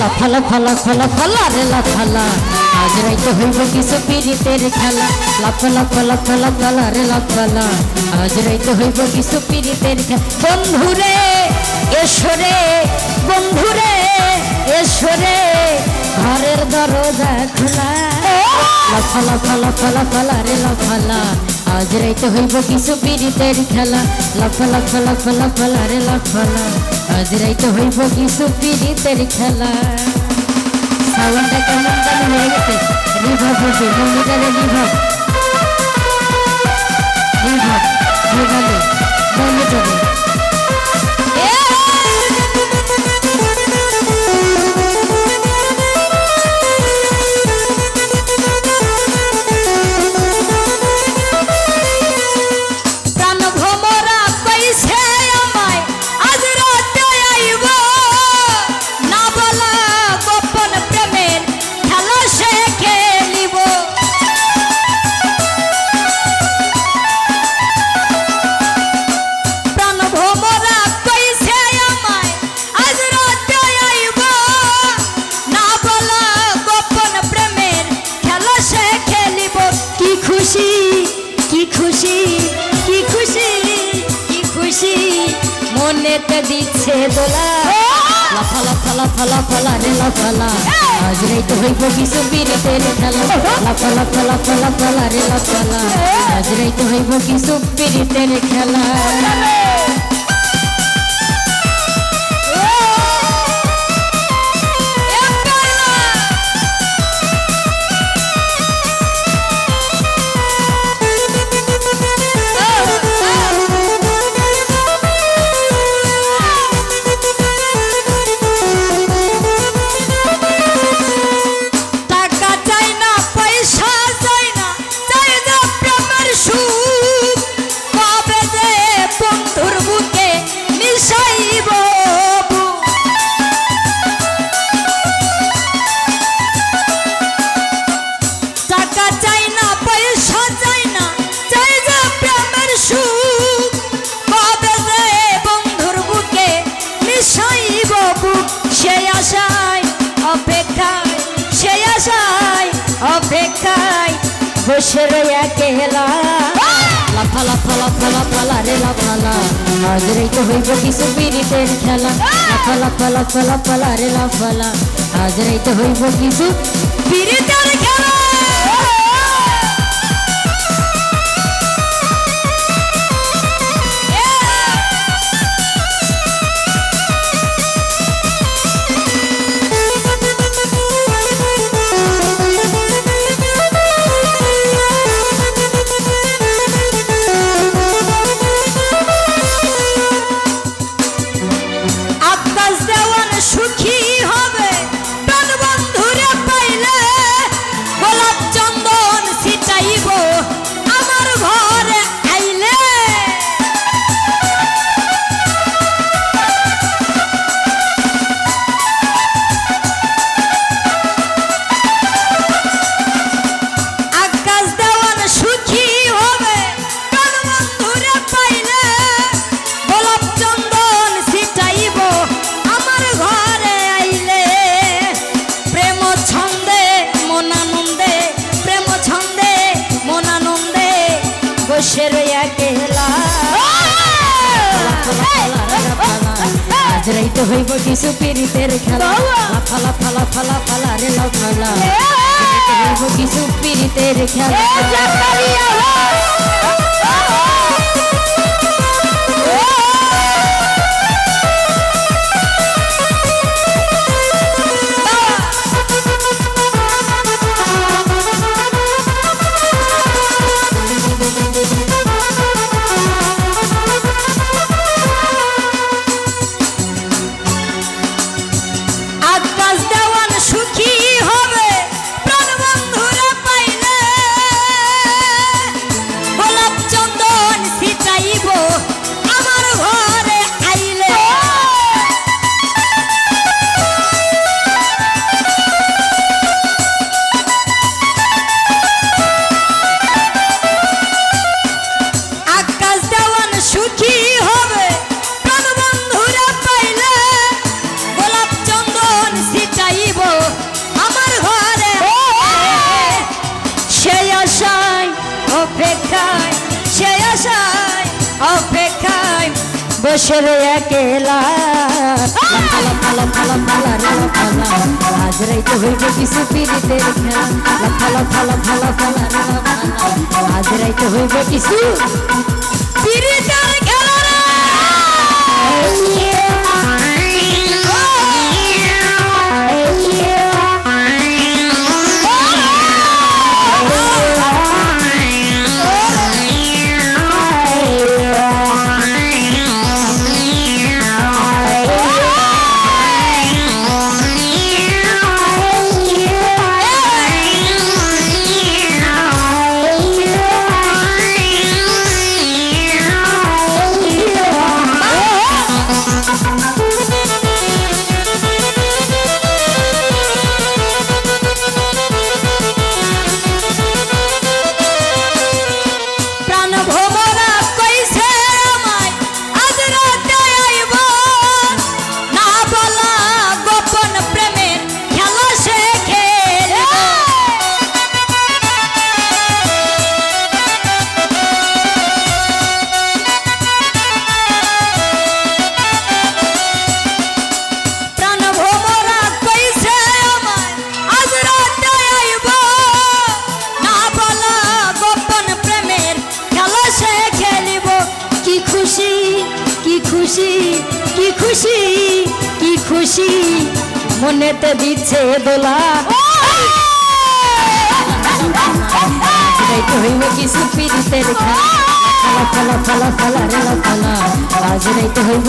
লাফালা ফালা ফালা ফালা রে লাফালা আজ রাইতে হইব কিছু পিরিতের খেলা। লাফালা ফালা ফালা ফালা রে লাফালা আজ রাইতে হইব কিছু পিরিতের খেলা। বন্ধুরে এসরে বন্ধুরে এসরে ঘরের দরজা খোলা। লাফালা ফালা ফালা ফালা রে লাফালা আজ রাইতে হইব কিছু পিরিতের খেলা। লাফালা ফালা ফালা ফালা রে লাফালা আজ রাইতে হইব কিছু পিড়িতের খেলা। সাউন্ডটা কেমন কেন হয়ে গেছে রিভাব হবে মনিটারে রিভাব রিভাব রিভাবে মনিটারে খুশি? কি খুশি? কি খুশি? কি খুশি? মনেতে দিচ্ছে দোলা। লাফা লাফা লাফা ফালা লা রে লাফালা আজ রাইতে হইব কিছু বিরিতের খেলা লাফা ফালা লাফা লাফা রে লাফালা আজ রাইতে হইব কিছু বিরিতের খেলা অপেক্ষায় বসে রইয়া কেলা লাফালা হইব কিছু পিরিতের খেলা। লাফা লাফা লাফা লাফা, লা, রে লাফালা আজ রেখে হইব কিছু পিরিতের রাইতে হইব কিছু পিরিতের খেলা। ফালা ফালা ফালা ফালা রে লাফালা হইব কিছু পিরিতের খেলা। অপেক্ষায় সে আশায় অপেক্ষায় বসে রে একেলা পালা পালা পালা পালা রে পালা আজ রাইতে হইবে খুশি, কি খুশি কি খুশি? মনেতে দিচ্ছে দোলা। হইব কিছু পিরিতের খেলা। ফলা ফলা ফলা রে ফলা আজ রাইতে হইব